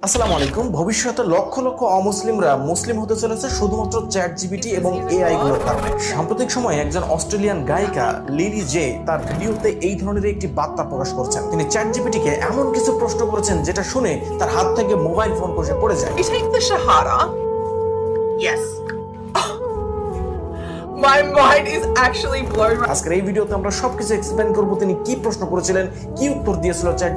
আসসালামু আলাইকুম ভবিষ্যতে লক্ষ লক্ষ অমুসলিমরা মুসলিম হতে চলেছে শুধুমাত্র চ্যাট জিবিটি এবং এআই গুলোর কারণে সাম্প্রতিক সময়ে একজন অস্ট্রেলিয়ান গায়িকা লিলি জে তার ভিডিওতে এই ধরনের একটি বার্তা প্রকাশ করছেন তিনি চ্যাট জিবিটিকে এমন কিছু প্রশ্ন করেছেন যেটা শুনে তার হাত থেকে মোবাইল ফোন কষে পড়ে যায়. Yes. Mind is actually blown. right- আজকের এই ভিডিওতে আমরা সবকিছু এক্সপ্লেন করব, তিনি কি প্রশ্ন করেছিলেন, কি উত্তর দিয়েছিল চ্যাট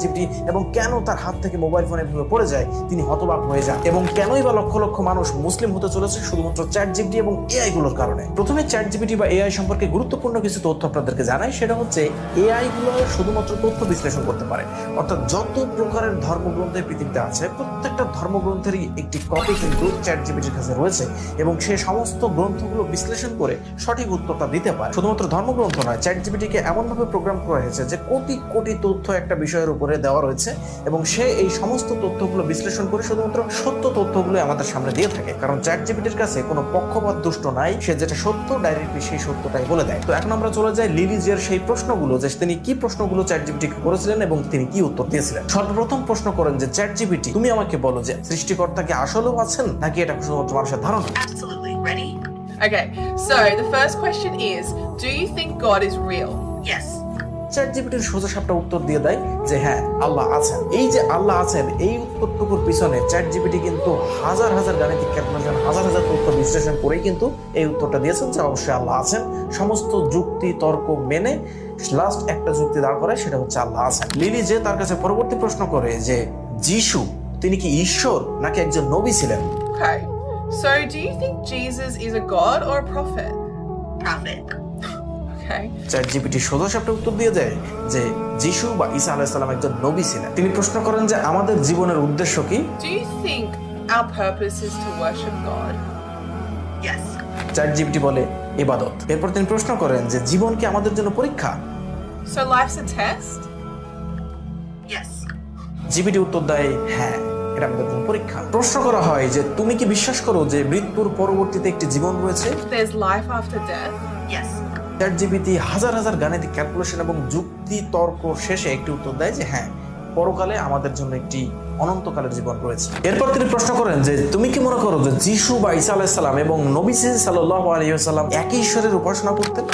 এবং কেন তার হাত থেকে মোবাইল ফোন এভাবে পড়ে যায়, তিনি হতবাক হয়ে যান এবং কেনই বা লক্ষ লক্ষ মানুষ মুসলিম হতে চলেছে, শুধুমাত্র চ্যাট জিপিটি এবং এআই গুলোর কারণে প্রথমে চ্যাট জিপিটি বা এআই সম্পর্কে গুরুত্বপূর্ণ কিছু তথ্য আপনাদেরকে জানাই, সেটা হচ্ছে এআই গুলো শুধুমাত্র তথ্য বিশ্লেষণ করতে পারে অর্থাৎ যত প্রকারের ধর্মগ্রন্থের পৃথিবীতে আছে, প্রত্যেকটা ধর্মগ্রন্থেরই একটি কপি কিন্তু চ্যাট জিপিটির কাছে রয়েছে, এবং সে সমস্ত গ্রন্থগুলো বিশ্লেষণ করে সঠিক উত্তরটা দিতে পারে। শুধুমাত্র ধর্মগ্রন্থ নয় চ্যাট জিপিটিকে এমনভাবে প্রোগ্রাম করা হয়েছে যে কোটি কোটি তথ্য একটা বিষয়ের উপরে দেওয়া রয়েছে এবং সে এই সমস্ত তথ্যগুলো বিশ্লেষণ করে শুধুমাত্র সত্য তথ্যগুলো আমাদের সামনে দিয়ে থাকে। কারণ চ্যাট জিপিটির কাছে কোনো পক্ষপাত দুষ্ট নাই, সে যেটা সত্য ডাইরেক্টলি সেই সত্যটাই বলে দেয়। তো এখন আমরা চলে যাই লিলিজের সেই প্রশ্নগুলো, যে তিনি কি প্রশ্নগুলো চ্যাট জিপিটিকে করেছিলেন এবং তিনি কি উত্তর দিয়েছিলেন? সর্বপ্রথম প্রশ্ন করেন যে চ্যাট জিপিটি তুমি আমাকে বলো যে, সৃষ্টিকর্তা কি আসলেও আছেন? নাকি এটা শুধুমাত্র মানুষের ধারণা? Okay, so the first question is Do you think God is real? Yes. চ্যাট জিপিটির সোজা সাপটা উত্তর দিয়ে দেয় যে হ্যাঁ আল্লাহ আছেন। এই যে আল্লাহ আছেন এই উত্তরটুকুর পিছনে চ্যাট জিপিটি কিন্তু হাজার হাজার গাণিতিক ক্যালকুলেশন হাজার হাজার তথ্য বিশ্লেষণ করেই কিন্তু এই উত্তরটা দিয়েছেন যে অবশ্যই আল্লাহ আছেন। সমস্ত যুক্তি তর্ক মেনে লাস্ট একটা যুক্তি দাঁড় করে সেটা হচ্ছে আল্লাহ আছেন। লিলি যে তার কাছে পরবর্তী প্রশ্ন করে যে যিশু তিনি কি ঈশ্বর নাকি একজন নবী ছিলেন? Okay, so do you think Jesus is a God or a prophet? Prophet. Okay, chat GPT সোজা সাপটা উত্তর দিয়ে দেয় যে যিশু বা ঈসা আলাইসাল্লাম একজন নবী ছিলেন তিনি প্রশ্ন করেন যে আমাদের জীবনের উদ্দেশ্য কি do you think our purpose is to worship God? Yes. Chat GPT বলে ইবাদত এরপর তিনি প্রশ্ন করেন যে জীবন কি আমাদের জন্য পরীক্ষা So life's a test? Yes. GPT উত্তর দেয় হ্যাঁ এটা আমাদের জন্য পরীক্ষা। প্রশ্ন করা হয় যে তুমি কি বিশ্বাস করো যে মৃত্যুর পরবর্তীতে একটি জীবন রয়েছে? There's life after death? Yes. Chat GPT হাজার হাজার গাণিতিক ক্যালকুলেশন এবং যুক্তি তর্ক শেষে একটি উত্তর দেয় যে হ্যাঁ পরকালে আমাদের জন্য একটি অনন্তকালের জীবন রয়েছে। এরপর তিনি প্রশ্ন করেন যে তুমি কি মনে করো যে যিশু বা ঈসা আলাইসাল্লাম এবং নবী সাল্লাহ আলহিহাল্লাম একই ঈশ্বরের উপাসনা করতেন?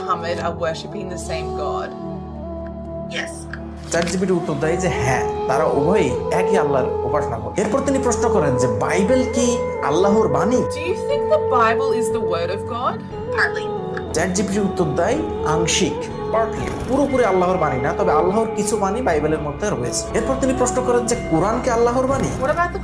চ্যাট জিপিটি উত্তর দেয় যে হ্যাঁ তারা উভয়ই একই আল্লাহর উপাসনা করে এরপর তিনি প্রশ্ন করেন যে বাইবেল কি আল্লাহর বাণী? Do you think the Bible is the Word of God? Partly. Chat GPT উত্তর দেয় আংশিক partly, পুরোপুরি আল্লাহর বাণী না তবে আল্লাহর কিছু বাণী বাইবেলের মধ্যে রয়েছে। এরপর তিনি প্রশ্ন করেন যে কোরআন কি আল্লাহর বাণী? What about the